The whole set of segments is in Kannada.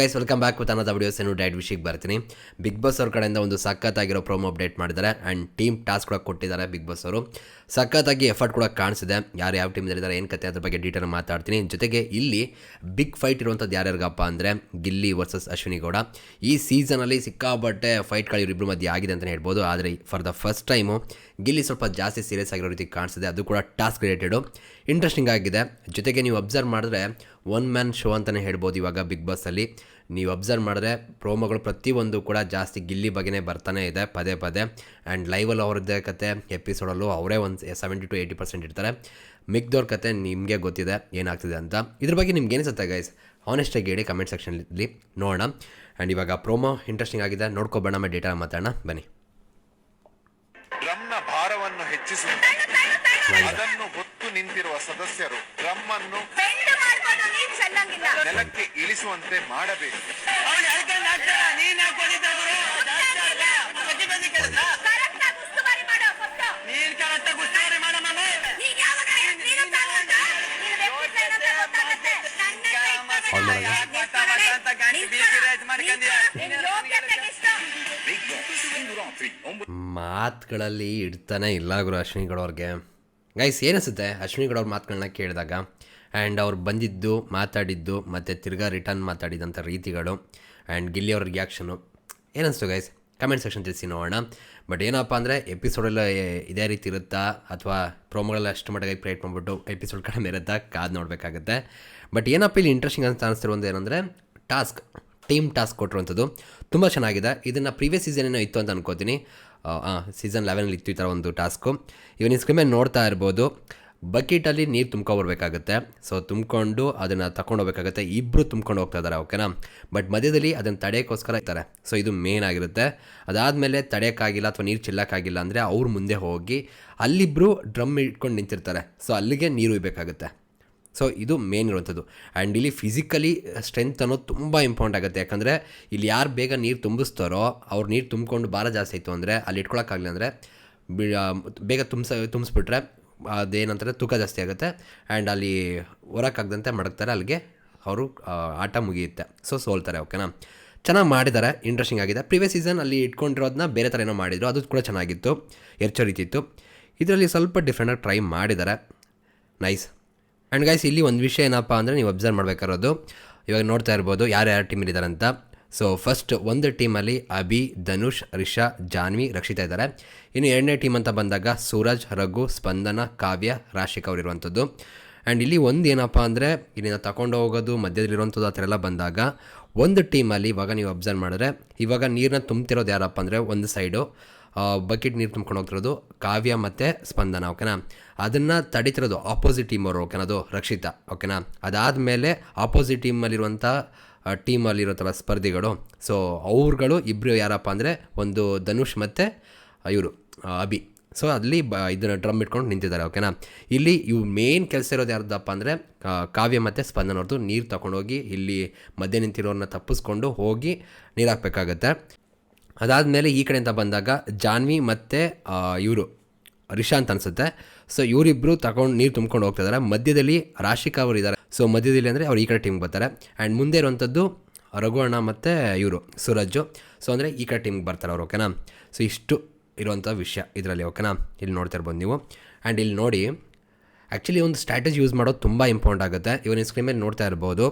ಗೈಸ್ ವೆಲ್ಕಮ್ ಬ್ಯಾಕ್ ವಿತ್ ಅನದ ವಿಡಿಯೋಸ್ ಏನು ಡೈಟ್ ವಿಷಯಕ್ಕೆ ಬರ್ತೀನಿ. ಬಿಗ್ ಬಾಸ್ ಅವ್ರ ಕಡೆಯಿಂದ ಒಂದು ಸಖತ್ತಾಗಿರೋ ಪ್ರೋಮೋ ಅಪ್ಡೇಟ್ ಮಾಡಿದ್ದಾರೆ. ಆ್ಯಂಡ್ ಟೀಮ್ ಟಾಸ್ಕ್ ಕೂಡ ಕೊಟ್ಟಿದ್ದಾರೆ ಬಿಗ್ ಬಾಸ್ ಅವರು. ಸಖತ್ತಾಗಿ ಎಫರ್ಟ್ ಕೂಡ ಕಾಣಿಸಿದೆ. ಯಾರು ಯಾವ ಟೀಮ್ ಇದ್ದಾರೆ ಏನು ಕತೆ, ಅದ್ರ ಬಗ್ಗೆ ಡೀಟೇಲ್ ಮಾತಾಡ್ತೀನಿ. ಜೊತೆಗೆ ಇಲ್ಲಿ ಬಿಗ್ ಫೈಟ್ ಇರುವಂಥದ್ದು ಯಾರ್ಯಾರಿಗಪ್ಪ ಅಂದರೆ ಗಿಲ್ಲಿ ವರ್ಸಸ್ ಅಶ್ವಿನಿ ಗೌಡ. ಈ ಸೀಸನಲ್ಲಿ ಸಿಕ್ಕಾಬಟ್ಟೆ ಫೈಟ್ಗಳು ಇವರಿಬ್ಬರು ಮಧ್ಯೆ ಆಗಿದೆ ಅಂತಲೇ ಹೇಳ್ಬೋದು. ಆದರೆ for the first time Gilli ಸ್ವಲ್ಪ ಜಾಸ್ತಿ ಸೀರಿಯಸ್ ಆಗಿರೋ ರೀತಿ ಕಾಣಿಸಿದೆ ಅದು ಕೂಡ ಟಾಸ್ಕ್ ರಿಲೇಟೆಡು ಇಂಟ್ರೆಸ್ಟಿಂಗ್ ಆಗಿದೆ. ಜೊತೆಗೆ ನೀವು ಅಬ್ಸರ್ವ್ ಮಾಡಿದ್ರೆ ಒನ್ ಮ್ಯಾನ್ ಶೋ ಅಂತಲೇ ಹೇಳ್ಬೋದು ಇವಾಗ ಬಿಗ್ ಬಾಸಲ್ಲಿ ನೀವು ಅಬ್ಸರ್ವ್ ಮಾಡಿದ್ರೆ ಪ್ರೋಮೋಗಳು ಪ್ರತಿಯೊಂದು ಕೂಡ ಜಾಸ್ತಿ ಗಿಲ್ಲಿ ಬಗ್ಗೆನೇ ಬರ್ತಾನೆ ಇದೆ, ಪದೇ ಪದೇ. ಆ್ಯಂಡ್ ಲೈವಲ್ಲಿ ಅವ್ರದ್ದೇ ಕತೆ ಎಪಿಸೋಡಲ್ಲೂ ಅವರೇ ಒಂದು ಸೆವೆಂಟಿ ಟು ಏಯ್ಟಿ ಪರ್ಸೆಂಟ್ ಇರ್ತಾರೆ ಮಿಕ್ದವ್ರ ಕತೆ ನಿಮಗೆ ಗೊತ್ತಿದೆ, ಏನಾಗ್ತಿದೆ ಅಂತ. ಇದ್ರ ಬಗ್ಗೆ ನಿಮ್ಗೆ ಏನಿಸುತ್ತೆ ಗೈಸ್ ಆನೆಸ್ಟಾಗಿ ಹೇಳಿ ಕಮೆಂಟ್ ಸೆಕ್ಷನಲ್ಲಿ ನೋಡೋಣ. ಆ್ಯಂಡ್ ಇವಾಗ ಪ್ರೋಮೋ ಇಂಟ್ರೆಸ್ಟಿಂಗ್ ಆಗಿದೆ ನೋಡ್ಕೊಬೇಡ ಮೇಲೆ ಡೇಟಾ ಮಾತಾಡೋಣ. ಬನ್ನಿ. ಹೆಚ್ಚಿಸುವ ಅದನ್ನು ಹೊತ್ತು ನಿಂತಿರುವ ಸದಸ್ಯರು ಡ್ರಮ್ ಅನ್ನು ನೆಲಕ್ಕೆ ಇಳಿಸುವಂತೆ ಮಾಡಬೇಕು. ಕರೆಕ್ಟ್ ಮಾತುಗಳಲ್ಲಿ ಇಡ್ತಾನೆ ಇಲ್ಲ ಗುರು ಅಶ್ವಿನಿ ಗೌಡವ್ರಿಗೆ ಗೈಸ್ ಏನಿಸುತ್ತೆ? ಅಶ್ವಿನಿ ಗೌಡವ್ರ ಮಾತುಗಳನ್ನ ಕೇಳಿದಾಗ ಆ್ಯಂಡ್ ಅವ್ರು ಬಂದಿದ್ದು, ಮಾತಾಡಿದ್ದು, ಮತ್ತು ತಿರ್ಗಾ ರಿಟರ್ನ್ ಮಾತಾಡಿದಂಥ ರೀತಿಗಳು ಆ್ಯಂಡ್ ಗಿಲ್ಲಿ ಅವ್ರ ರಿಯಾಕ್ಷನು ಏನಿಸ್ತು ಗೈಸ್ ಕಮೆಂಟ್ ಸೆಕ್ಷನ್ ತಿಳಿಸಿ ನೋಡೋಣ. ಬಟ್ ಏನಪ್ಪ ಅಂದರೆ ಎಪಿಸೋಡೆಲ್ಲ ಇದೇ ರೀತಿ ಇರುತ್ತಾ? ಅಥವಾ ಪ್ರೋಮೋಗಳೆಲ್ಲ ಅಷ್ಟು ಮಟ್ಟಿಗೆ ಕ್ರಿಯೇಟ್ ಮಾಡಿಬಿಟ್ಟು ಎಪಿಸೋಡ್ ಕಡಿಮೆ ಇರುತ್ತಾ? ಕಾದು ನೋಡಬೇಕಾಗುತ್ತೆ. ಬಟ್ ಏನಪ್ಪ ಇಲ್ಲಿ ಇಂಟ್ರೆಸ್ಟಿಂಗ್ ಅಂತ ಅನಿಸ್ತಿರೋದು ಏನಂದರೆ ಟಾಸ್ಕ್ ಟೀಮ್ ಟಾಸ್ಕ್ ಕೊಟ್ಟಿರುವಂಥದ್ದು. ತುಂಬ ಚೆನ್ನಾಗಿದೆ. ಇದನ್ನು ಪ್ರೀವಿಯಸ್ ಸೀಸನ್ ಏನೋ ಇತ್ತು ಅಂತ ಅನ್ಕೋತೀನಿ. ಸೀಸನ್ ಲೆವೆನಲ್ಲಿ ಇತ್ತು ಈ ಥರ ಒಂದು ಟಾಸ್ಕು ಇವನ್ ಸ್ಕ್ರೀನ್ ಮೇಲೆ ನೋಡ್ತಾ ಇರ್ಬೋದು ಬಕೆಟಲ್ಲಿ ನೀರು ತುಂಬ್ಕೊಬರ್ಬೇಕಾಗುತ್ತೆ ಸೊ ತುಂಬಿಕೊಂಡು ಅದನ್ನು ತಗೊಂಡು ಹೋಗ್ಬೇಕಾಗುತ್ತೆ. ಇಬ್ಬರು ತುಂಬ್ಕೊಂಡು ಹೋಗ್ತಾ ಇದ್ದಾರೆ ಓಕೆನಾ ಬಟ್ ಮಧ್ಯದಲ್ಲಿ ಅದನ್ನು ತಡೆಯೋಕ್ಕೋಸ್ಕರ ಇರ್ತಾರೆ ಸೊ ಇದು ಮೇನ್ ಆಗಿರುತ್ತೆ. ಅದಾದಮೇಲೆ ತಡೆಯೋಕ್ಕಾಗಿಲ್ಲ ಅಥವಾ ನೀರು ಚೆಲ್ಲಕ್ಕಾಗಿಲ್ಲ ಅಂದರೆ ಅವ್ರ ಮುಂದೆ ಹೋಗಿ ಅಲ್ಲಿಬ್ಬರು ಡ್ರಮ್ ಇಟ್ಕೊಂಡು ನಿಂತಿರ್ತಾರೆ. ಸೊ ಅಲ್ಲಿಗೆ ನೀರು ಇರಬೇಕಾಗುತ್ತೆ ಸೊ ಇದು ಮೇನ್ ಇರುವಂಥದ್ದು. ಆ್ಯಂಡ್ ಇಲ್ಲಿ ಫಿಸಿಕಲಿ ಸ್ಟ್ರೆಂತ್ ಅನ್ನೋದು ತುಂಬ ಇಂಪಾರ್ಟೆಂಟ್ ಆಗುತ್ತೆ. ಯಾಕಂದರೆ ಇಲ್ಲಿ ಯಾರು ಬೇಗ ನೀರು ತುಂಬಿಸ್ತಾರೋ ಅವ್ರು ನೀರು ತುಂಬಿಕೊಂಡು ಭಾರ ಜಾಸ್ತಿ ಆಯಿತು ಅಂದರೆ ಅಲ್ಲಿ ಇಟ್ಕೊಳಕ್ಕಾಗಲಿ ಅಂದರೆ ಬೇಗ ತುಂಬಿಸ, ತುಂಬಿಸ್ಬಿಟ್ರೆ ಅದೇನಂತಾರೆ ತೂಕ ಜಾಸ್ತಿ ಆಗುತ್ತೆ. ಆ್ಯಂಡ್ ಅಲ್ಲಿ ಹೊರಕ್ಕಾಗದಂತೆ ಮಡಗ್ತಾರೆ. ಅಲ್ಲಿಗೆ ಅವರು ಆಟ ಮುಗಿಯುತ್ತೆ. ಸೊ ಸೋಲ್ತಾರೆ ಓಕೆನಾ ಚೆನ್ನಾಗಿ ಮಾಡಿದ್ದಾರೆ ಇಂಟ್ರೆಸ್ಟಿಂಗ್ ಆಗಿದೆ. ಪ್ರಿವಿಯಸ್ ಸೀಸನ್ ಅಲ್ಲಿ ಇಟ್ಕೊಂಡಿರೋದನ್ನ ಬೇರೆ ಥರ ಏನೋ ಮಾಡಿದ್ರು. ಅದು ಕೂಡ ಚೆನ್ನಾಗಿತ್ತು. ಎರ್ಚೋ ರೀತಿ ಇತ್ತು. ಇದರಲ್ಲಿ ಸ್ವಲ್ಪ ಡಿಫ್ರೆಂಟಾಗಿ ಟ್ರೈ ಮಾಡಿದ್ದಾರೆ ನೈಸ್ ಆ್ಯಂಡ್ ಗೈಸ್ ಇಲ್ಲಿ ಒಂದು ವಿಷಯ ಏನಪ್ಪ ಅಂದರೆ ನೀವು ಅಬ್ಸರ್ವ್ ಮಾಡಬೇಕಾಗಿರೋದು. ಇವಾಗ ನೋಡ್ತಾ ಇರ್ಬೋದು ಯಾರು ಯಾರು ಟೀಮ್ ಇದ್ದಾರೆ ಅಂತ. ಸೊ ಫಸ್ಟ್ ಒಂದು ಟೀಮಲ್ಲಿ ಅಭಿ, ಧನುಷ್, ರಿಷಾ, ಜಾನ್ವಿ ರಕ್ಷಿತಾ ಇದ್ದಾರೆ ಇನ್ನು ಎರಡನೇ ಟೀಮ್ ಅಂತ ಬಂದಾಗ ಸೂರಜ್, ರಘು, ಸ್ಪಂದನ, ಕಾವ್ಯ, ರಾಶಿಕ್ ಅವ್ರು ಇರುವಂಥದ್ದು ಆ್ಯಂಡ್ ಇಲ್ಲಿ ಒಂದು ಏನಪ್ಪ ಅಂದರೆ ಇಲ್ಲಿಂದ ತಗೊಂಡು ಹೋಗೋದು ಮಧ್ಯದಲ್ಲಿರುವಂಥದ್ದು ಆ ಥರ ಎಲ್ಲ ಬಂದಾಗ ಒಂದು ಟೀಮಲ್ಲಿ ಇವಾಗ ನೀವು ಅಬ್ಸರ್ವ್ ಮಾಡಿದ್ರೆ ಇವಾಗ ನೀರನ್ನ ತುಂಬ್ತಿರೋದು ಯಾರಪ್ಪ ಅಂದರೆ ಒಂದು ಸೈಡು ಬಕೆಟ್ ನೀರು ತುಂಬ್ಕೊಂಡು ಹೋಗ್ತಿರೋದು ಕಾವ್ಯ ಮತ್ತು ಸ್ಪಂದನ ಓಕೆನಾ ಅದನ್ನು ತಡೀತಿರೋದು ಆಪೋಸಿಟ್ ಟೀಮ್ ಅವರು ಓಕೆನಾ ಅದು ರಕ್ಷಿತಾ ಓಕೆನಾ ಅದಾದಮೇಲೆ ಆಪೋಸಿಟ್ ಟೀಮಲ್ಲಿರುವಂಥ ಟೀಮಲ್ಲಿರೋ ಥರ ಸ್ಪರ್ಧಿಗಳು. ಸೊ ಅವ್ರುಗಳು ಇಬ್ಬರು ಯಾರಪ್ಪ ಅಂದರೆ ಒಂದು ಧನುಷ್ ಮತ್ತು ಇವರು ಅಭಿ. ಸೊ ಅಲ್ಲಿ ಬ, ಇದನ್ನು ಡ್ರಮ್ ಇಟ್ಕೊಂಡು ನಿಂತಿದ್ದಾರೆ ಓಕೆನಾ ಇಲ್ಲಿ ಇವು ಮೇನ್ ಕೆಲಸ ಇರೋದು ಯಾರ್ದಪ್ಪ ಅಂದರೆ ಕಾವ್ಯ ಮತ್ತು ಸ್ಪಂದನ ಅವ್ರದ್ದು ನೀರು ತಗೊಂಡೋಗಿ ಇಲ್ಲಿ ಮಧ್ಯ ನಿಂತಿರೋರನ್ನ ತಪ್ಪಿಸ್ಕೊಂಡು ಹೋಗಿ ನೀರು ಹಾಕ್ಬೇಕಾಗತ್ತೆ. ಅದಾದಮೇಲೆ ಈ ಕಡೆಯಿಂದ ಬಂದಾಗ ಜಾನ್ವಿ ಮತ್ತು ಇವರು ರಿಶಾಂತ್ ಅನಿಸುತ್ತೆ. ಸೊ ಇವರಿಬ್ಬರು ತಗೊಂಡು ನೀರು ತುಂಬ್ಕೊಂಡು ಹೋಗ್ತಾ ಇದ್ದಾರೆ ಮಧ್ಯದಲ್ಲಿ ರಾಶಿಕಾ ಅವರು ಇದ್ದಾರೆ ಸೊ ಮಧ್ಯದಲ್ಲಿ ಅಂದರೆ ಅವ್ರು ಈ ಕಡೆ ಟೀಮ್ಗೆ ಬರ್ತಾರೆ. ಆ್ಯಂಡ್ ಮುಂದೆ ಇರುವಂಥದ್ದು ರಘುವಣ್ಣ ಮತ್ತು ಇವರು, ಸೂರಜ್ಜು. ಸೊ ಅಂದರೆ ಈ ಕಡೆ ಟೀಮ್ಗೆ ಬರ್ತಾರೆ ಅವ್ರು ಓಕೆನಾ ಸೊ ಇಷ್ಟು ಇರುವಂಥ ವಿಷಯ ಇದರಲ್ಲಿ ಓಕೆನಾ ಇಲ್ಲಿ ನೋಡ್ತಾ ಇರ್ಬೋದು ನೀವು. ಆ್ಯಂಡ್ ಇಲ್ಲಿ ನೋಡಿ ಆ್ಯಕ್ಚುಲಿ ಒಂದು ಸ್ಟ್ರಾಟಜಿ ಯೂಸ್ ಮಾಡೋದು ತುಂಬ ಇಂಪಾರ್ಟೆಂಟ್ ಆಗುತ್ತೆ. ಇವನ್ ಸ್ಕ್ರೀನ್ ಮೇಲೆ ನೋಡ್ತಾ ಇರ್ಬೋದು.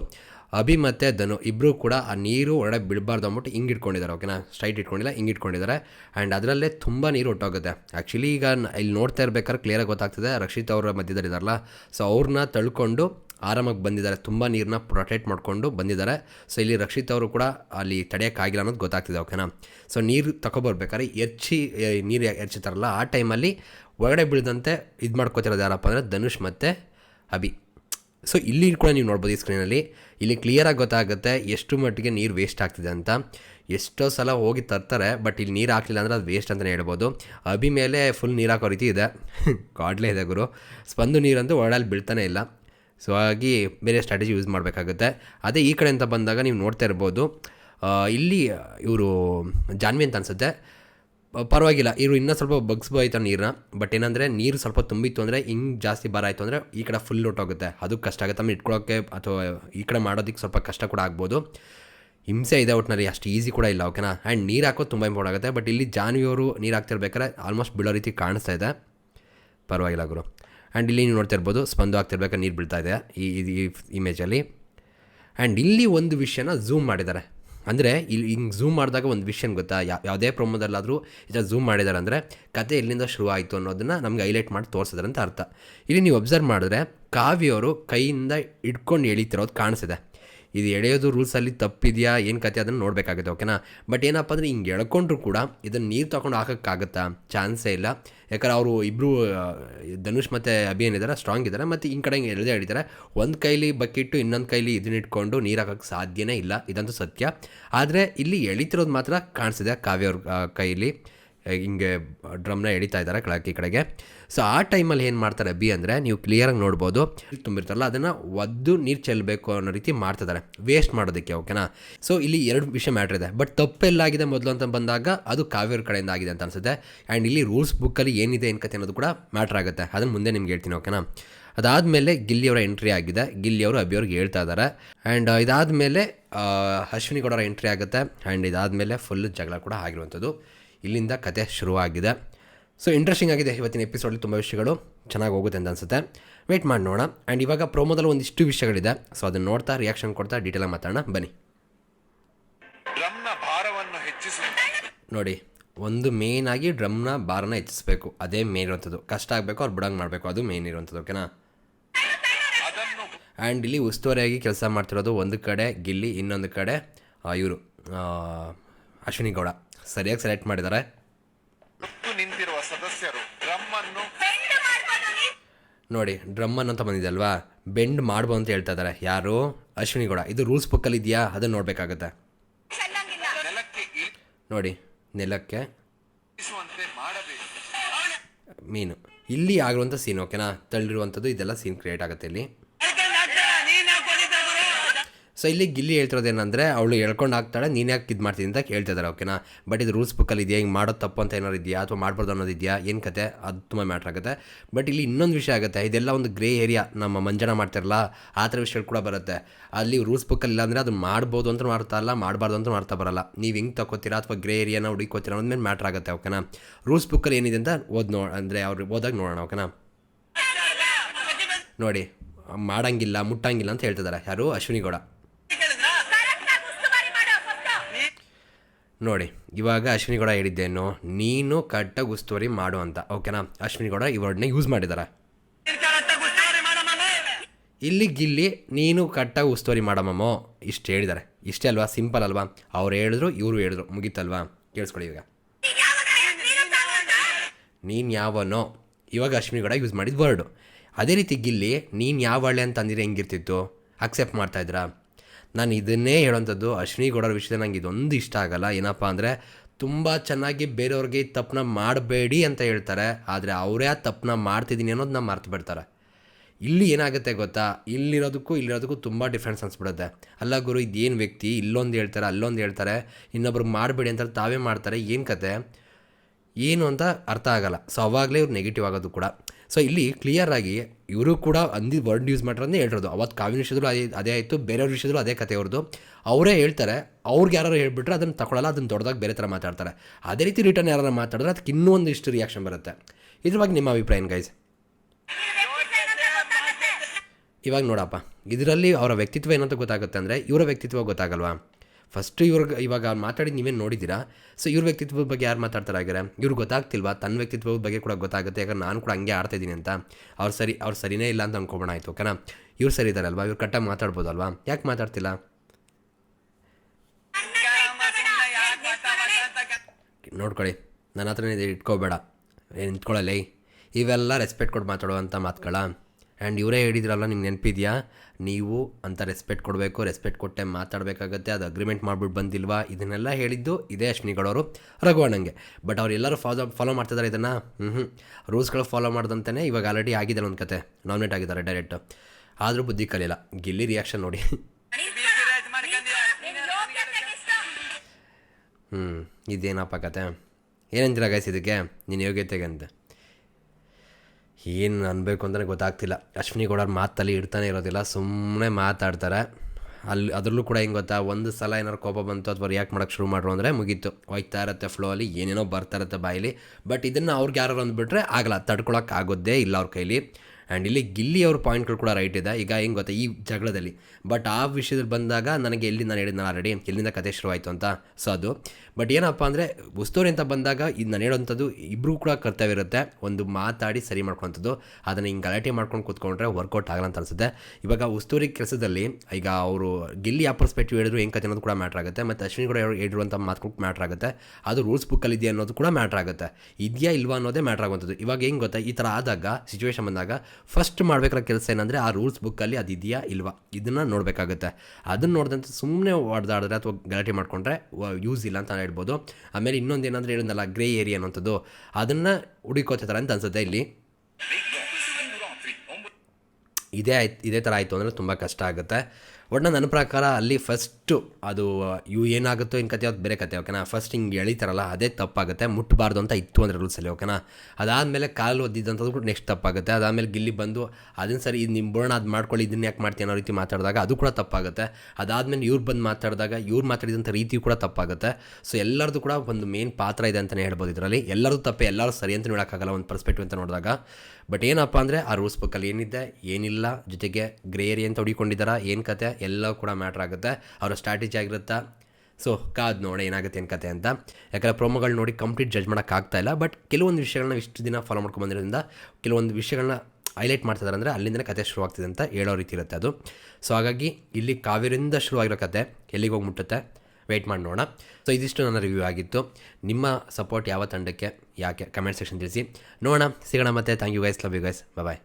ಅಭಿ ಮತ್ತು ಧನು ಇಬ್ಬರು ಕೂಡ ಆ ನೀರು ಒಳಗೆ ಬಿಡಬಾರ್ದು ಅಂದ್ಬಿಟ್ಟು ಹಿಂಗೆ ಇಟ್ಕೊಂಡಿದ್ದಾರೆ ಓಕೆನಾ ಸ್ಟ್ರೈಟ್ ಇಟ್ಕೊಂಡಿಲ್ಲ, ಹಿಂಗೆ ಇಟ್ಕೊಂಡಿದ್ದಾರೆ. ಆ್ಯಂಡ್ ಅದರಲ್ಲೇ ತುಂಬ ನೀರು ಹೊಟ್ಟೋಗುತ್ತೆ ಆ್ಯಕ್ಚುಲಿ ಈಗ ಇಲ್ಲಿ ನೋಡ್ತಾ ಇರ್ಬೇಕಾದ್ರೆ ಕ್ಲಿಯರಾಗಿ ಗೊತ್ತಾಗ್ತದೆ, ರಕ್ಷಿತ್ ಅವರ ಮಧ್ಯದಲ್ಲಿ ಇದ್ದಾರಲ್ಲ ಸೊ ಅವ್ರನ್ನ ತಳ್ಕೊಂಡು ಆರಾಮಾಗಿ ಬಂದಿದ್ದಾರೆ, ತುಂಬ ನೀರನ್ನ ಪ್ರೊಟೆಕ್ಟ್ ಮಾಡಿಕೊಂಡು ಬಂದಿದ್ದಾರೆ. ಸೊ ಇಲ್ಲಿ ರಕ್ಷಿತ್ ಅವರು ಕೂಡ ಅಲ್ಲಿ ತಡೆಯೋಕ್ಕಾಗಿಲ್ಲ ಅನ್ನೋದು ಗೊತ್ತಾಗ್ತಿದೆ ಓಕೆನಾ ಸೊ ನೀರು ತಗೊಬರ್ಬೇಕಾದ್ರೆ ಹೆಚ್ಚಿ ನೀರು ಎರ್ಚಿತಾರಲ್ಲ ಆ ಟೈಮಲ್ಲಿ ಒಳಗಡೆ ಬೀಳದಂತೆ ಇದು ಮಾಡ್ಕೋತಿರೋದು ಯಾರಪ್ಪ ಅಂದರೆ ಧನುಷ್ ಮತ್ತು ಅಭಿ. ಸೊ ಇಲ್ಲಿ ಕೂಡ ನೀವು ನೋಡ್ಬೋದು ಈ ಸ್ಕ್ರೀನಲ್ಲಿ ಇಲ್ಲಿ ಕ್ಲಿಯರಾಗಿ ಗೊತ್ತಾಗುತ್ತೆ ಎಷ್ಟು ಮಟ್ಟಿಗೆ ನೀರು ವೇಸ್ಟ್ ಆಗ್ತಿದೆ ಅಂತ. ಎಷ್ಟೋ ಸಲ ಹೋಗಿ ತರ್ತಾರೆ ಬಟ್ ಇಲ್ಲಿ ನೀರು ಹಾಕಲಿಲ್ಲ ಅಂದರೆ ಅದು ವೇಸ್ಟ್ ಅಂತಲೇ ಹೇಳ್ಬೋದು. ಅಭಿ ಮೇಲೆ ಫುಲ್ ನೀರು ಹಾಕೋ ರೀತಿ ಇದೆ. ಕಾಡ್ಲೇ ಇದೆ ಗುರು. ಸ್ಪಂದು ನೀರಂತೂ ಒಳಗಡೆ ಬೀಳ್ತಾನೆ ಇಲ್ಲ. ಸೊ ಹಾಗಾಗಿ ಬೇರೆ ಸ್ಟ್ರಾಟಜಿ ಯೂಸ್ ಮಾಡಬೇಕಾಗುತ್ತೆ. ಅದೇ ಈ ಕಡೆ ಅಂತ ಬಂದಾಗ ನೀವು ನೋಡ್ತಾ ಇರ್ಬೋದು. ಇಲ್ಲಿ ಇವರು ಜಾನ್ವಿ ಅಂತ ಅನಿಸುತ್ತೆ. ಪರವಾಗಿಲ್ಲ, ಇವರು ಇನ್ನೂ ಸ್ವಲ್ಪ ಬಗ್ಸ್ಬೋಯ್ತು ನೀರನ್ನ ಬಟ್ ಏನಂದರೆ ನೀರು ಸ್ವಲ್ಪ ತುಂಬಿತ್ತು ಅಂದರೆ ಹಿಂಗೆ ಜಾಸ್ತಿ ಭಾರ ಆಯಿತು ಅಂದರೆ ಈ ಕಡೆ ಫುಲ್ ಹೊಟ್ಟೋಗುತ್ತೆ ಅದು ಕಷ್ಟ ಆಗುತ್ತೆ. ಆಮೇಲೆ ಇಟ್ಕೊಳ್ಳೋಕ್ಕೆ ಅಥವಾ ಈ ಕಡೆ ಮಾಡೋದಕ್ಕೆ ಸ್ವಲ್ಪ ಕಷ್ಟ ಕೂಡ ಆಗ್ಬೋದು. ಹಿಂಸೆ ಇದೆ ಒಟ್ಟಿನಲ್ಲಿ ಅಷ್ಟು ಈಸಿ ಕೂಡ ಇಲ್ಲ ಓಕೆನಾ ಆ್ಯಂಡ್ ನೀರು ಹಾಕೋದು ತುಂಬ ಇಂಪಾರ್ಟ್ ಆಗುತ್ತೆ ಬಟ್ ಇಲ್ಲಿ ಜಾನ್ವಿಯವರು ನೀರು ಹಾಕ್ತಿರ್ಬೇಕಾದ್ರೆ ಆಲ್ಮೋಸ್ಟ್ ಬೀಳೋ ರೀತಿ ಕಾಣಿಸ್ತಾ ಇದೆ. ಪರವಾಗಿಲ್ಲ ಗುರು. ಆ್ಯಂಡ್ ಇಲ್ಲಿ ನೀವು ನೋಡ್ತಾ ಇರ್ಬೋದು, ಸ್ಪಂದು ಆಗ್ತಿರ್ಬೇಕಾದ್ರೆ ನೀರು ಬೀಳ್ತಾ ಇದೆ ಈ ಇಮೇಜಲ್ಲಿ ಆ್ಯಂಡ್ ಇಲ್ಲಿ ಒಂದು ವಿಷಯನ ಝೂಮ್ ಮಾಡಿದ್ದಾರೆ. ಅಂದರೆ ಇಲ್ಲಿ ಹಿಂಗೆ ಝೂಮ್ ಮಾಡಿದಾಗ ಒಂದು ವಿಷಯ ಗೊತ್ತಾ? ಯಾವ ಯಾವುದೇ ಪ್ರೊಮೋದಲ್ಲಾದರೂ ಥರ ಝೂಮ್ ಮಾಡಿದ್ದಾರೆ ಅಂದರೆ ಕತೆ ಎಲ್ಲಿಂದ ಶುರು ಆಯಿತು ಅನ್ನೋದನ್ನು ನಮ್ಗೆ ಹೈಲೈಟ್ ಮಾಡಿ ತೋರಿಸಿದ್ರೆ ಅಂತ ಅರ್ಥ. ಇಲ್ಲಿ ನೀವು ಅಬ್ಸರ್ವ್ ಮಾಡಿದ್ರೆ ಕಾವ್ಯವರು ಕೈಯಿಂದ ಇಟ್ಕೊಂಡು ಎಳಿತಿರೋದು ಕಾಣಿಸಿದೆ. ಇದು ಎಳೆಯೋದು ರೂಲ್ಸಲ್ಲಿ ತಪ್ಪಿದೆಯಾ, ಏನು ಕತೆ ಅದನ್ನು ನೋಡಬೇಕಾಗುತ್ತೆ, ಓಕೆನಾ? ಬಟ್ ಏನಪ್ಪ ಅಂದರೆ ಹಿಂಗೆ ಎಳ್ಕೊಂಡ್ರು ಕೂಡ ಇದನ್ನು ನೀರು ತೊಗೊಂಡು ಹಾಕೋಕ್ಕಾಗತ್ತಾ? ಚಾನ್ಸೇ ಇಲ್ಲ. ಯಾಕಂದ್ರೆ ಅವರು ಇಬ್ಬರು ಧನುಷ್ ಮತ್ತು ಅಭಿ ಏನಿದ್ದಾರೆ ಸ್ಟ್ರಾಂಗ್ ಇದ್ದಾರೆ ಮತ್ತು ಈ ಕಡೆ ಹಿಂಗೆ ಎಳೆದೇ ಹಿಡಿತಾರೆ ಒಂದು ಕೈಲಿ ಬಕೆಟ್ಟು, ಇನ್ನೊಂದು ಕೈಲಿ ಇದನ್ನ ಇಟ್ಕೊಂಡು ನೀರು ಹಾಕೋಕ್ಕೆ ಸಾಧ್ಯನೇ ಇಲ್ಲ. ಇದಂತೂ ಸತ್ಯ. ಆದರೆ ಇಲ್ಲಿ ಎಳಿತಿರೋದು ಮಾತ್ರ ಕಾಣಿಸಿದೆ ಕಾವ್ಯ ಅವ್ರ ಕೈಲಿ. ಹಿಂಗೆ ಡ್ರಮ್ನ ಎಳಿತಾ ಇದ್ದಾರೆ ಕೆಳಕ್ಕೆ ಈ ಕಡೆಗೆ. ಸೊ ಆ ಟೈಮಲ್ಲಿ ಏನು ಮಾಡ್ತಾರೆ ಬಿ ಅಂದರೆ ನೀವು ಕ್ಲಿಯರಾಗಿ ನೋಡ್ಬೋದು. ತುಂಬಿರ್ತಾರಲ್ಲ ಅದನ್ನು ಒದ್ದು ನೀರು ಚೆಲ್ಲಬೇಕು ಅನ್ನೋ ರೀತಿ ಮಾಡ್ತಿದ್ದಾರೆ ವೇಸ್ಟ್ ಮಾಡೋದಕ್ಕೆ ಓಕೆನಾ ಸೊ ಇಲ್ಲಿ ಎರಡು ವಿಷಯ ಮ್ಯಾಟ್ರ್ ಇದೆ. ಬಟ್ ತಪ್ಪೆಲ್ಲಾಗಿದೆ ಮೊದಲು ಅಂತ ಬಂದಾಗ ಅದು ಕಾವೇರಿ ಕಡೆಯಿಂದ ಆಗಿದೆ ಅಂತ ಅನಿಸುತ್ತೆ. ಆ್ಯಂಡ್ ಇಲ್ಲಿ ರೂಲ್ಸ್ ಬುಕ್ಕಲ್ಲಿ ಏನಿದೆ ಏನು ಕತೆ ಅನ್ನೋದು ಕೂಡ ಮ್ಯಾಟ್ರ್ ಆಗುತ್ತೆ. ಅದನ್ನು ಮುಂದೆ ನಿಮ್ಗೆ ಹೇಳ್ತೀನಿ ಓಕೆನಾ ಅದಾದಮೇಲೆ ಗಿಲ್ಲಿಯವರ ಎಂಟ್ರಿ ಆಗಿದೆ. ಗಿಲ್ಲಿಯವರು ಅಭಿಯವ್ರಿಗೆ ಹೇಳ್ತಾ ಇದ್ದಾರೆ. ಆ್ಯಂಡ್ ಇದಾದಮೇಲೆ ಅಶ್ವಿನಿ ಗೌಡರ ಎಂಟ್ರಿ ಆಗುತ್ತೆ. ಆ್ಯಂಡ್ ಇದಾದಮೇಲೆ ಫುಲ್ ಜಗಳ ಕೂಡ ಆಗಿರುವಂಥದ್ದು. ಇಲ್ಲಿಂದ ಕತೆ ಶುರುವಾಗಿದೆ. ಸೊ ಇಂಟ್ರೆಸ್ಟಿಂಗ್ ಆಗಿದೆ ಇವತ್ತಿನ ಎಪಿಸೋಡಲ್ಲಿ ತುಂಬ ವಿಷಯಗಳು. ಚೆನ್ನಾಗಿ ಹೋಗುತ್ತೆ ಅಂತ ಅನಿಸುತ್ತೆ. ವೆಯ್ಟ್ ಮಾಡಿ ನೋಡೋಣ. ಆ್ಯಂಡ್ ಇವಾಗ ಪ್ರೋಮೋದಲ್ಲಿ ಒಂದಿಷ್ಟು ವಿಷಯಗಳಿದೆ. ಸೊ ಅದನ್ನು ನೋಡ್ತಾ ರಿಯಾಕ್ಷನ್ ಕೊಡ್ತಾ ಡೀಟೇಲಾಗಿ ಮಾತಾಡೋಣ. ಬನ್ನಿ. ನೋಡಿ ಒಂದು ಮೇನ್ ಆಗಿ ಡ್ರಮ್ನ ಭಾರನ ಹೆಚ್ಚಿಸಬೇಕು. ಅದೇ ಮೇನ್ ಇರುವಂಥದ್ದು. ಕಷ್ಟ ಆಗಬೇಕು ಅವ್ರು ಬಿಡಂಗೆ ಮಾಡಬೇಕು. ಅದು ಮೇನ್ ಇರುವಂಥದ್ದು ಓಕೆನಾ ಆ್ಯಂಡ್ ಇಲ್ಲಿ ಉಸ್ತುವಾರಿಯಾಗಿ ಕೆಲಸ ಮಾಡ್ತಿರೋದು ಒಂದು ಕಡೆ ಗಿಲ್ಲಿ ಇನ್ನೊಂದು ಕಡೆ ಇವರು ಅಶ್ವಿನಿ ಗೌಡ. ಸರಿಯಾಗಿ ಸೆಲೆಕ್ಟ್ ಮಾಡಿದ್ದಾರೆ. ನಿಂತಿರುವ ಸದಸ್ಯರು ಡ್ರಮ್ ಅನ್ನು ಬೆಂಡ್ ನೋಡಿ ಡ್ರಮ್ ಅಂತ ಬಂದಿದೆ ಅಲ್ವಾ? ಬೆಂಡ್ ಮಾಡ್ಬೋ ಅಂತ ಹೇಳ್ತಾ ಇದ್ದಾರೆ. ಯಾರು? ಅಶ್ವಿನಿ ಗೌಡ. ಇದು ರೂಲ್ಸ್ ಬುಕ್ಕಲ್ಲಿ ಇದೆಯಾ? ಅದನ್ನು ನೋಡಬೇಕಾಗುತ್ತೆ. ನೋಡಿ ನೆಲಕ್ಕೆ ಮೀನು. ಇಲ್ಲಿ ಆಗಿರುವಂಥ ಸೀನ್ ಓಕೆನಾ ತಳ್ಳಿರುವಂಥದ್ದು ಇದೆಲ್ಲ ಸೀನ್ ಕ್ರಿಯೇಟ್ ಆಗುತ್ತೆ ಇಲ್ಲಿ. ಸೊ ಇಲ್ಲಿ ಗಿಲ್ಲಿ ಹೇಳ್ತಿರೋದು ಏನಂದರೆ ಅವಳು ಹೇಳ್ಕೊಂಡು ಹಾಕ್ತಾಳೆ, ನೀನು ಯಾಕೆ ಇದು ಮಾಡ್ತೀನಿ ಅಂತ ಕೇಳ್ತಿದ್ದಾರೆ ಓಕೆನಾ ಬಟ್ ಇದು ರೂಲ್ಸ್ ಬುಕ್ಕಲ್ಲಿ ಇದೆಯಾ? ಹಿಂಗೆ ಮಾಡೋದು ತಪ್ಪು ಅಂತ ಏನಾರು ಇದೆಯಾ? ಅಥವಾ ಮಾಡ್ಬಾರ್ದು ಅನ್ನೋದು ಇದೆಯಾ? ಏನು ಕತೆ? ಅದು ತುಂಬ ಮ್ಯಾಟ್ರ್ ಆಗುತ್ತೆ. ಬಟ್ ಇಲ್ಲಿ ಇನ್ನೊಂದು ವಿಷಯ ಆಗುತ್ತೆ. ಇದೆಲ್ಲ ಒಂದು ಗ್ರೇ ಏರಿಯಾ ನಮ್ಮ ಮಂಜನ ಮಾಡ್ತಿರಲ್ಲ, ಆ ಥರ ವಿಷಯಗಳು ಕೂಡ ಬರುತ್ತೆ. ಅಲ್ಲಿ ರೂಲ್ಸ್ ಬುಕ್ಕಲ್ಲಿ ಇಲ್ಲ ಅಂದರೆ ಅದು ಮಾಡ್ಬೋದು ಅಂತ ಮಾಡ್ತಾ ಇಲ್ಲ ಮಾಡಬಾರ್ದು ಅಂತ ಮಾಡ್ತಾ ಬರಲ್ಲ. ನೀವು ಹಿಂಗೆ ತಗೋತೀರಾ ಅಥವಾ ಗ್ರೇ ಏರಿಯಾನ ಹುಡುಕೋತೀರಾ ಅನ್ನೋದ್ಮೇಲೆ ಮ್ಯಾಟ್ರ್ ಆಗುತ್ತೆ ಓಕೆನಾ ರೂಲ್ಸ್ ಬುಕ್ಕಲ್ಲಿ ಏನಿದೆ ಅಂತ ಓದ್ ನೋ ಅಂದರೆ ಅವ್ರು ಓದಾಗ ನೋಡೋಣ ಓಕೆನಾ ನೋಡಿ, ಮಾಡಂಗಿಲ್ಲ, ಮುಟ್ಟಂಗಿಲ್ಲ ಅಂತ ಹೇಳ್ತಿದ್ದಾರೆ ಯಾರು? ಅಶ್ವಿನಿ ಗೌಡ ಕರೆಕ್ಟ್ ಆಗಿ ಉಸ್ತುವಾರಿ ಮಾಡು ಫಸ್ಟ್ ನೋಡಿ, ಇವಾಗ ಅಶ್ವಿನಿ ಗೌಡ ಹೇಳಿದ್ದೇನು, ನೀನು ಕಟ್ಟಾಗಿ ಉಸ್ತುವಾರಿ ಮಾಡು ಅಂತ. ಓಕೆನಾ? ಅಶ್ವಿನಿ ಗೌಡ ಈ ವರ್ಡ್ನ ಯೂಸ್ ಮಾಡಿದ್ದಾರೆ. ಇಲ್ಲಿ ಗಿಲ್ಲಿ, ನೀನು ಕಟ್ಟಾಗಿ ಉಸ್ತುವಾರಿ ಮಾಡಮ್ಮೋ ಇಷ್ಟು ಹೇಳಿದ್ದಾರೆ. ಇಷ್ಟೇ ಅಲ್ವಾ? ಸಿಂಪಲ್ ಅಲ್ವಾ? ಅವ್ರು ಹೇಳಿದ್ರು, ಇವರು ಹೇಳಿದ್ರು. ಮುಗೀತಲ್ವಾ? ಕೇಳಿಸ್ಕೊಳ್ಳಿ ಇವಾಗ. ನೀನು ಯಾವನೋ? ಇವಾಗ ಅಶ್ವಿನಿ ಗೌಡ ಯೂಸ್ ಮಾಡಿದ ವರ್ಡು ಅದೇ ರೀತಿ ಗಿಲ್ಲಿ, ನೀನು ಯಾವ ಅಂತ ಅಂದಿದ್ರೆ ಹೆಂಗಿರ್ತಿತ್ತು? ಅಕ್ಸೆಪ್ಟ್ ಮಾಡ್ತಾಯಿದ್ರಾ ನಾನು ಇದನ್ನೇ ಹೇಳೋಂಥದ್ದು ಅಶ್ವಿನಿ ಗೌಡರ ವಿಷಯದಲ್ಲಿ ನಂಗೆ ಇದೊಂದು ಇಷ್ಟ ಆಗಲ್ಲ. ಏನಪ್ಪ ಅಂದರೆ ತುಂಬ ಚೆನ್ನಾಗಿ ಬೇರೆಯವ್ರಿಗೆ ತಪ್ಪನ್ನ ಮಾಡಬೇಡಿ ಅಂತ ಹೇಳ್ತಾರೆ. ಆದರೆ ಅವರೇ ಆ ತಪ್ಪನ್ನ ಮಾಡ್ತಿದ್ದೀನಿ ಅನ್ನೋದನ್ನ ಮರ್ತು ಬಿಡ್ತಾರೆ. ಇಲ್ಲಿ ಏನಾಗುತ್ತೆ ಗೊತ್ತಾ? ಇಲ್ಲಿರೋದಕ್ಕೂ ಇಲ್ಲಿರೋದಕ್ಕೂ ತುಂಬ ಡಿಫ್ರೆನ್ಸ್ ಅನ್ಸ್ಬಿಡುತ್ತೆ. ಅಲ್ಲ ಗುರು, ಇದೇನು ವ್ಯಕ್ತಿ? ಇಲ್ಲೊಂದು ಹೇಳ್ತಾರೆ, ಅಲ್ಲೊಂದು ಹೇಳ್ತಾರೆ. ಇನ್ನೊಬ್ರು ಮಾಡಬೇಡಿ ಅಂತ ತಾವೇ ಮಾಡ್ತಾರೆ. ಏನು ಕತೆ? ಏನು ಅಂತ ಅರ್ಥ ಆಗಲ್ಲ. ಸೊ ಅವಾಗಲೇ ಇವ್ರು ನೆಗೆಟಿವ್ ಆಗೋದು ಕೂಡ. ಸೊ ಇಲ್ಲಿ ಕ್ಲಿಯರ್ ಆಗಿ ಇವರು ಕೂಡ ಅಂದಿ ವರ್ಡ್ ಯೂಸ್ ಮಾಡ್ರೆ ಹೇಳಿರೋದು ಅವತ್ತು ಕಾವಿನ ವಿಷಯದಲ್ಲೂ ಅದೇ ಅದೇ ಆಯಿತು ಬೇರೆಯವ್ರ ವಿಷಯದಲ್ಲೂ ಅದೇ ಕತೆ ಅವ್ರದ್ದು. ಅವರೇ ಹೇಳ್ತಾರೆ, ಅವ್ರಿಗೆ ಯಾರು ಹೇಳಿಬಿಟ್ರೆ ಅದನ್ನು ತಗೊಳ್ಳಲ್ಲ ಅದನ್ನು ದೊಡ್ಡದಾಗಿ ಬೇರೆ ಥರ ಮಾತಾಡ್ತಾರೆ. ಅದೇ ರೀತಿ ರಿಟರ್ನ್ ಯಾರು ಮಾತಾಡಿದ್ರೆ ಅದಕ್ಕೆ ಇನ್ನೂ ಇಷ್ಟು ರಿಯಾಕ್ಷನ್ ಬರುತ್ತೆ. ಇದ್ರ ಬಗ್ಗೆ ನಿಮ್ಮ ಅಭಿಪ್ರಾಯ ಗೈಸ್ ಇವಾಗ ನೋಡಪ್ಪ, ಇದರಲ್ಲಿ ಅವರ ವ್ಯಕ್ತಿತ್ವ ಏನಂತ ಗೊತ್ತಾಗುತ್ತೆ ಅಂದರೆ, ಇವರ ವ್ಯಕ್ತಿತ್ವ ಗೊತ್ತಾಗಲ್ವಾ? ಫಸ್ಟು ಇವ್ರಿಗೆ ಇವಾಗ ಮಾತಾಡಿ ನೀವೇನು ನೋಡಿದ್ದೀರಾ? ಸೊ ಇವ್ರ ವ್ಯಕ್ತಿತ್ವದ ಬಗ್ಗೆ ಯಾರು ಮಾತಾಡ್ತಾರೆ ಆಗಿರ ಇವ್ರಿಗೆ ಗೊತ್ತಾಗ್ತಿಲ್ವಾ? ತನ್ನ ವ್ಯಕ್ತಿತ್ವದ ಬಗ್ಗೆ ಕೂಡ ಗೊತ್ತಾಗುತ್ತೆ. ಯಾಕಂದ್ರೆ ನಾನು ಕೂಡ ಹಂಗೆ ಆಡ್ತಾಯಿದ್ದೀನಿ ಅಂತ. ಅವ್ರು ಸರಿ, ಅವ್ರು ಸರಿನೇ ಇಲ್ಲ ಅಂತ ಅಂದ್ಕೊಬೋಣ ಆಯಿತು, ಓಕೆನಾ? ಇವ್ರು ಸರಿ ಇದ್ದಾರಲ್ವಾ ಇವ್ರು ಕಟ್ಟಾಗಿ ಮಾತಾಡ್ಬೋದಲ್ವಾ? ಯಾಕೆ ಮಾತಾಡ್ತಿಲ್ಲ? ನೋಡ್ಕೊಳ್ಳಿ ನನ್ನ ಹತ್ರನೇ ಇಟ್ಕೋಬೇಡ. ನಿಂತ್ಕೊಳ್ಳಲ್ಲ ಇವೆಲ್ಲ ರೆಸ್ಪೆಕ್ಟ್ ಕೊಟ್ಟು ಮಾತಾಡುವಂಥ ಮಾತುಗಳ ಆ್ಯಂಡ್ ಇವರೇ ಹೇಳಿದ್ರಲ್ಲ, ನಿಮ್ಗೆ ನೆನಪಿದೆಯಾ? ನೀವು ಅಂತ ರೆಸ್ಪೆಕ್ಟ್ ಕೊಡಬೇಕು ರೆಸ್ಪೆಕ್ಟ್ ಕೊಟ್ಟೆ ಮಾತಾಡಬೇಕಾಗತ್ತೆ, ಅದು ಅಗ್ರಿಮೆಂಟ್ ಮಾಡ್ಬಿಟ್ಟು ಬಂದಿಲ್ವಾ? ಇದನ್ನೆಲ್ಲ ಹೇಳಿದ್ದು ಇದೇ ಅಶ್ವಿನಿಗಳವರು, ರಘುವಣ್ಣಂಗೆ. ಬಟ್ ಅವರೆಲ್ಲರೂ ಫಾಲೋ ಫಾಲೋ ಮಾಡ್ತಿದ್ದಾರೆ ಇದನ್ನು? ಹ್ಞೂ ಹ್ಞೂ ರೂಲ್ಸ್ಗಳು ಫಾಲೋ ಮಾಡ್ದಂತಲೇ ಇವಾಗ ಆಲ್ರೆಡಿ ಆಗಿದೆ ಒಂದು ಕತೆ. ನಾಮಿನೇಟ್ ಆಗಿದ್ದಾರೆ ಡೈರೆಕ್ಟ್ ಆದರೂ ಬುದ್ಧಿ ಕಲಿಯಲ್ಲ. ಗಿಲ್ಲಿ ರಿಯಾಕ್ಷನ್ ನೋಡಿ. ಹ್ಞೂ ಇದೇನಪ್ಪ ಕತೆ? ಏನಂತೀರ ಗೈಸ್ ಇದಕ್ಕೆ? ನೀನು ಯೋಗ್ಯತೆಗೆ ಅಂತ. ಏನು ಅನ್ಬೇಕು ಅಂತಲೇ ಗೊತ್ತಾಗ್ತಿಲ್ಲ. ಅಶ್ವಿನಿ ಗೌಡರ ಮಾತಲ್ಲಿ ಇಡ್ತಾನೆ ಇರೋದಿಲ್ಲ ಸುಮ್ಮನೆ ಮಾತಾಡ್ತಾರೆ. ಅಲ್ಲಿ, ಅದರಲ್ಲೂ ಕೂಡ ಹೆಂಗೆ ಗೊತ್ತಾ, ಒಂದು ಸಲ ಏನಾರು ಕೋಪ ಬಂತು ಅಥವಾ ರಿಯಾಕ್ಟ್ ಮಾಡೋಕ್ಕೆ ಶುರು ಮಾಡ್ರು ಅಂದರೆ ಮುಗೀತು. ಹೋಯ್ತಾ ಇರುತ್ತೆ ಫ್ಲೋ ಅಲ್ಲಿ, ಏನೇನೋ ಬರ್ತಾ ಇರುತ್ತೆ ಬಾಯಲ್ಲಿ. ಬಟ್ ಇದನ್ನು ಅವ್ರಿಗೆ ಯಾರು ಅಂದ್ಬಿಟ್ರೆ, ಆಗಲ್ಲ ತಡ್ಕೊಳಕ್ಕೆ ಆಗೋದೇ ಇಲ್ಲ ಅವ್ರ ಕೈಲಿ. ಆ್ಯಂಡ್ ಇಲ್ಲಿ ಗಿಲ್ಲಿ ಅವ್ರ ಪಾಯಿಂಟ್ಗಳು ಕೂಡ ರೈಟ್ ಇದೆ. ಈಗ ಹೆಂಗೆ ಗೊತ್ತಾ, ಈ ಜಗಳದಲ್ಲಿ. ಬಟ್ ಆ ವಿಷಯದಲ್ಲಿ ಬಂದಾಗ ನನಗೆ ಎಲ್ಲಿ ನಾನು ಹೇಳಿದ್ನಲ್ಲ ಆಲ್ರೆಡಿ ಎಲ್ಲಿಂದ ಕತೆ ಶುರುವಾಯಿತು ಅಂತ. ಸೊ ಅದು. ಬಟ್ ಏನಪ್ಪ ಅಂದರೆ ಉಸ್ತೋರಿ ಅಂತ ಬಂದಾಗ ಇದು ನಾನು ಹೇಳೋವಂಥದ್ದು ಇಬ್ಬರೂ ಕೂಡ ಕರ್ತವ್ಯ ಇರುತ್ತೆ ಒಂದು ಮಾತಾಡಿ ಸರಿ ಮಾಡ್ಕೊವಂಥದ್ದು ಅದನ್ನು ಹಿಂಗೆ ಗಲಾಟೆ ಮಾಡ್ಕೊಂಡು ಕೂತ್ಕೊಂಡ್ರೆ ವರ್ಕೌಟ್ ಆಗಲ್ಲ ಅಂತ ಅನಿಸುತ್ತೆ. ಇವಾಗ ಉಸ್ತೋರಿ ಕೆಲಸದಲ್ಲಿ ಈಗ ಅವರು ಗಿಲ್ಲಿ ಯಾವ ಪರ್ಸ್ಪೆಕ್ಟಿವ್ ಹೇಳಿದ್ರು, ಹೆಂಗೆ ಕತೆ ಅನ್ನೋದು ಕೂಡ ಮ್ಯಾಟ್ರ್ ಆಗುತ್ತೆ. ಮತ್ತು ಅಶ್ವಿನಿ ಕೂಡ ಹೇಳಿರುವಂಥ ಮಾತು ಮ್ಯಾಟ್ರ್ ಆಗುತ್ತೆ. ಅದು ರೂಲ್ಸ್ ಬುಕ್ಕಲ್ಲಿ ಇದೆಯಾ ಅನ್ನೋದು ಕೂಡ ಮ್ಯಾಟ್ರ್ ಆಗುತ್ತೆ. ಇದೆಯಾ ಇಲ್ವಾ ಅನ್ನೋದೇ ಮ್ಯಾಟ್ರ್ ಆಗುವಂಥದ್ದು. ಇವಾಗ ಹೆಂಗೆ ಗೊತ್ತಾ, ಈ ಥರ ಆದಾಗ ಸಿಚುವೇಶನ್ ಬಂದಾಗ ಫಸ್ಟ್ ಮಾಡಬೇಕಾದ ಕೆಲಸ ಏನಂದರೆ ಆ ರೂಲ್ಸ್ ಬುಕ್ಕಲ್ಲಿ ಅದು ಇದೆಯಾ ಇಲ್ವಾ? ಇದನ್ನು ನೋಡಬೇಕಾಗುತ್ತೆ. ಅದನ್ನು ನೋಡಿದಂತೆ ಸುಮ್ಮನೆ ಹೊಡೆದಾಡಿದ್ರೆ ಅಥವಾ ಗಲಾಟೆ ಮಾಡಿಕೊಂಡ್ರೆ ಯೂಸ್ ಇಲ್ಲ ಅಂತ ಹೇಳ್ಬೋದು. ಆಮೇಲೆ ಇನ್ನೊಂದು ಏನಂದರೆ ಹೇಳಿದ್ನಲ್ಲ ಗ್ರೇ ಏರಿಯಾ ಅನ್ನೋಂಥದ್ದು ಅದನ್ನು ಹುಡುಕೋತಿದ್ದಾರೆ ಅಂತ ಅನ್ಸುತ್ತೆ ಇಲ್ಲಿ. ಇದೇ ಆಯ್ತು ಇದೇ ಥರ ಆಯಿತು ಅಂದರೆ ತುಂಬ ಕಷ್ಟ ಆಗುತ್ತೆ. ಒಟ್ಟು ನನ್ನ ಪ್ರಕಾರ ಅಲ್ಲಿ ಫಸ್ಟು ಅದು ಇವು ಏನಾಗುತ್ತೋ ಏನು ಕತೆ ಅದು ಬೇರೆ ಕತೆ ಓಕೆನಾ ಫಸ್ಟ್ ಹಿಂಗೆ ಎಳಿತಾರಲ್ಲ, ಅದೇ ತಪ್ಪಾಗುತ್ತೆ ಮುಟ್ಟಬಾರ್ದು ಅಂತ ಇತ್ತು ಅಂದರೆ ರೂಲ್ಸಲ್ಲಿ ಓಕೆನಾ ಅದಾದಮೇಲೆ ಕಾಲು ಒದ್ದಿದ್ದಂಥದ್ದು ಕೂಡ ನೆಕ್ಸ್ಟ್ ತಪ್ಪಾಗುತ್ತೆ. ಅದಾದಮೇಲೆ ಗಿಲ್ಲಿ ಬಂದು ಅದನ್ನು ಸರಿ, ಇದು ನಿಮ್ಮ ಬೋರ್ಣ ಅದು ಮಾಡ್ಕೊಳ್ಳಿ, ಇದನ್ನ ಯಾಕೆ ಮಾಡ್ತೀನಿ ಅನ್ನೋ ರೀತಿ ಮಾತಾಡಿದಾಗ ಅದು ಕೂಡ ತಪ್ಪಾಗುತ್ತೆ. ಅದಾದಮೇಲೆ ಇವ್ರು ಬಂದು ಮಾತಾಡಿದಾಗ ಇವ್ರು ಮಾತಾಡಿದಂಥ ರೀತಿ ಕೂಡ ತಪ್ಪಾಗುತ್ತೆ. ಸೊ ಎಲ್ಲರದು ಕೂಡ ಒಂದು ಮೇನ್ ಪಾತ್ರ ಇದೆ ಅಂತಲೇ ಹೇಳ್ಬೋದು ಇದರಲ್ಲಿ. ಎಲ್ಲರೂ ತಪ್ಪೆ, ಎಲ್ಲರೂ ಸರಿ ಅಂತ ಹೇಳೋಕ್ಕಾಗಲ್ಲ, ಒಂದು ಪರ್ಸ್ಪೆಕ್ಟಿವ್ ಅಂತ ನೋಡಿದಾಗ. ಬಟ್ ಏನಪ್ಪ ಅಂದರೆ ಆ ರೂಲ್ಸ್ ಬುಕ್ಕಲ್ಲಿ ಏನಿದೆ, ಏನಿಲ್ಲ, ಜೊತೆಗೆ ಗ್ರೇ ಏರಿಯಾ ಅಂತ ಹುಡಿಕೊಂಡಿದ್ದಾರಾ ಏನು ಕತೆ, ಎಲ್ಲ ಕೂಡ ಮ್ಯಾಟ್ರ್ ಆಗುತ್ತೆ. ಅವರ ಸ್ಟ್ರಾಟಜಿ ಆಗಿರುತ್ತಾ? ಸೊ ಕಾದು ನೋಡಿ, ಏನಾಗುತ್ತೆ, ಏನು ಕತೆ ಅಂತ. ಯಾಕಂದರೆ ಪ್ರೊಮೋಗಳು ನೋಡಿ ಕಂಪ್ಲೀಟ್ ಜಡ್ಜ್ ಮಾಡೋಕ್ಕಾಗ್ತಾ ಇಲ್ಲ. ಬಟ್ ಕೆಲವೊಂದು ವಿಷಯಗಳನ್ನ ಇಷ್ಟು ದಿನ ಫಾಲೋ ಮಾಡ್ಕೊಂಡು ಬಂದಿರೋದ್ರಿಂದ ಕೆಲವೊಂದು ವಿಷಯಗಳನ್ನ ಹೈಲೈಟ್ ಮಾಡ್ತಿದ್ದಾರೆ ಅಂದರೆ ಅಲ್ಲಿಂದಲೇ ಕತೆ ಶುರುವಾಗ್ತಿದೆ ಅಂತ ಹೇಳೋ ರೀತಿ ಇರುತ್ತೆ ಅದು. ಸೊ ಹಾಗಾಗಿ ಇಲ್ಲಿ ಕಾವೇರಿಂದ ಶುರುವಾಗಿರೋ ಕತೆ ಎಲ್ಲಿಗೆ ಹೋಗಿ ಮುಟ್ಟುತ್ತೆ ವೆಯ್ಟ್ ಮಾಡಿ ನೋಡೋಣ. ಸೊ ಇದಿಷ್ಟು ನನ್ನ ರಿವ್ಯೂ ಆಗಿತ್ತು. ನಿಮ್ಮ ಸಪೋರ್ಟ್ ಯಾವ ತಂಡಕ್ಕೆ, ಯಾಕೆ ಕಮೆಂಟ್ ಸೆಕ್ಷನ್ ತಿಳಿಸಿ. ನೋಡೋಣ. ಸಿಗೋಣ ಮತ್ತೆ. Thank you guys love you guys bye